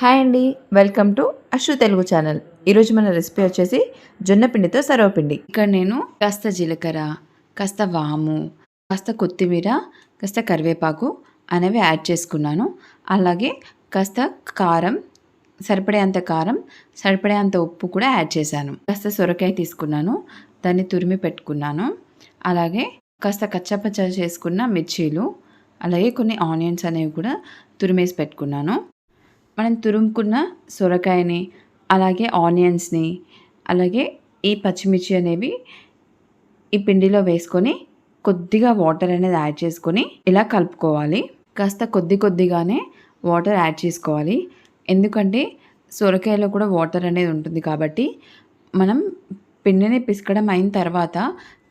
Hi అండి welcome to Ashru Telugu channel. ఈరోజు మన రెసిపీ వచ్చేసి జొన్న పిండితో సర్వపిండి ఇక్కడ నేను కాస్త జీలకర్ర కాస్త వాము కాస్త కొత్తిమీర కాస్త కరివేపాకు అనేవి యాడ్ చేసుకున్నాను. అలాగే కాస్త కారం సరిపడేంత కారం సరిపడేంత ఉప్పు కూడా యాడ్ చేశాను. కాస్త సొరకాయ తీసుకున్నాను దాన్ని తురిమి పెట్టుకున్నాను. అలాగే కాస్త కచ్చపచ్చ చేసుకున్న మిర్చీలు అలాగే కొన్ని ఆనియన్స్ అనేవి కూడా తురిమేసి పెట్టుకున్నాను. మనం తురుముకున్న సొరకాయని అలాగే ఆనియన్స్ని అలాగే ఈ పచ్చిమిర్చి అనేవి ఈ పిండిలో వేసుకొని కొద్దిగా వాటర్ అనేది యాడ్ చేసుకొని ఇలా కలుపుకోవాలి. కాస్త కొద్ది కొద్దిగానే వాటర్ యాడ్ చేసుకోవాలి. ఎందుకంటే సొరకాయలో కూడా వాటర్ అనేది ఉంటుంది కాబట్టి మనం పిండిని పిసకడం అయిన తర్వాత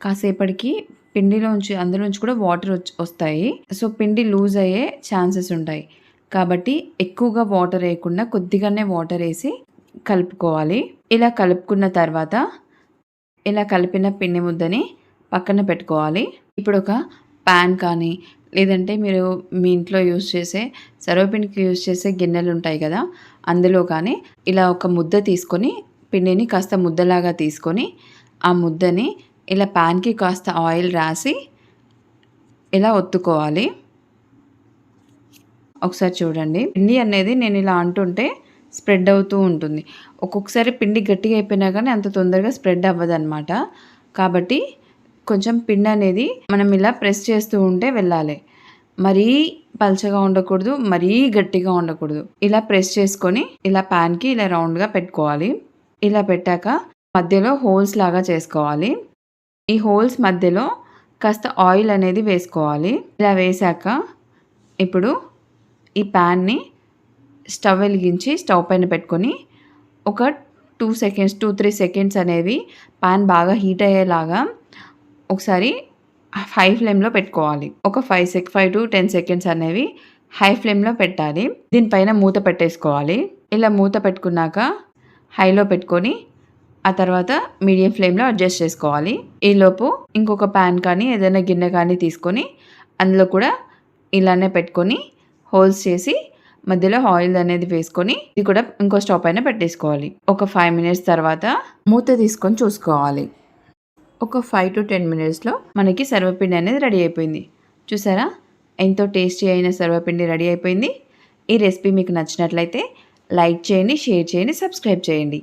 కాసేపటికి పిండిలోంచి అందులోంచి కూడా వాటర్ వస్తాయి. సో పిండి లూజ్ అయ్యే ఛాన్సెస్ ఉంటాయి. కాబట్టి ఎక్కువగా వాటర్ వేయకుండా కొద్దిగానే వాటర్ వేసి కలుపుకోవాలి. ఇలా కలుపుకున్న తర్వాత ఇలా కలిపిన పిండి ముద్దని పక్కన పెట్టుకోవాలి. ఇప్పుడు ఒక ప్యాన్ కానీ లేదంటే మీరు మీ ఇంట్లో యూజ్ చేసే సర్వపిండికి యూజ్ చేసే గిన్నెలు ఉంటాయి కదా అందులో కానీ ఇలా ఒక ముద్ద తీసుకొని పిండిని కాస్త ముద్దలాగా తీసుకొని ఆ ముద్దని ఇలా ప్యాన్కి కాస్త ఆయిల్ రాసి ఇలా ఒత్తుకోవాలి. ఒకసారి చూడండి. పిండి అనేది నేను ఇలా అంటుంటే స్ప్రెడ్ అవుతూ ఉంటుంది. ఒక్కొక్కసారి పిండి గట్టిగా అయిపోయినా కానీ అంత తొందరగా స్ప్రెడ్ అవ్వదు అనమాట కాబట్టి కొంచెం పిండి అనేది మనం ఇలా ప్రెస్ చేస్తూ ఉంటే వెళ్ళాలి. మరీ పల్చగా ఉండకూడదు మరీ గట్టిగా ఉండకూడదు. ఇలా ప్రెస్ చేసుకొని ఇలా ప్యాన్కి ఇలా రౌండ్గా పెట్టుకోవాలి. ఇలా పెట్టాక మధ్యలో హోల్స్ లాగా చేసుకోవాలి. ఈ హోల్స్ మధ్యలో కాస్త ఆయిల్ అనేది వేసుకోవాలి. ఇలా వేసాక ఇప్పుడు ఈ ప్యాన్ని స్టవ్ వెలిగించి స్టవ్ పైన పెట్టుకొని ఒక two seconds two three seconds అనేవి ప్యాన్ బాగా హీట్ అయ్యేలాగా ఒకసారి హై ఫ్లేమ్లో పెట్టుకోవాలి. ఒక five sec five to ten seconds అనేవి హై ఫ్లేమ్లో పెట్టాలి. దీనిపైన మూత పెట్టేసుకోవాలి. ఇలా మూత పెట్టుకున్నాక హైలో పెట్టుకొని ఆ తర్వాత మీడియం ఫ్లేమ్లో అడ్జస్ట్ చేసుకోవాలి. ఈలోపు ఇంకొక ప్యాన్ కానీ ఏదైనా గిన్నె కానీ తీసుకొని అందులో కూడా ఇలానే పెట్టుకొని హోల్స్ చేసి మధ్యలో ఆయిల్ అనేది వేసుకొని ఇది కూడా ఇంకో స్టవ్ పైన పెట్టేసుకోవాలి. ఒక ఫైవ్ మినిట్స్ తర్వాత మూత తీసుకొని చూసుకోవాలి. ఒక ఫైవ్ టు టెన్ మినిట్స్లో మనకి సర్వపిండి అనేది రెడీ అయిపోయింది. చూసారా? ఎంతో టేస్టీ అయిన సర్వపిండి రెడీ అయిపోయింది. ఈ రెసిపీ మీకు నచ్చినట్లయితే లైక్ చేయండి షేర్ చేయండి సబ్స్క్రైబ్ చేయండి.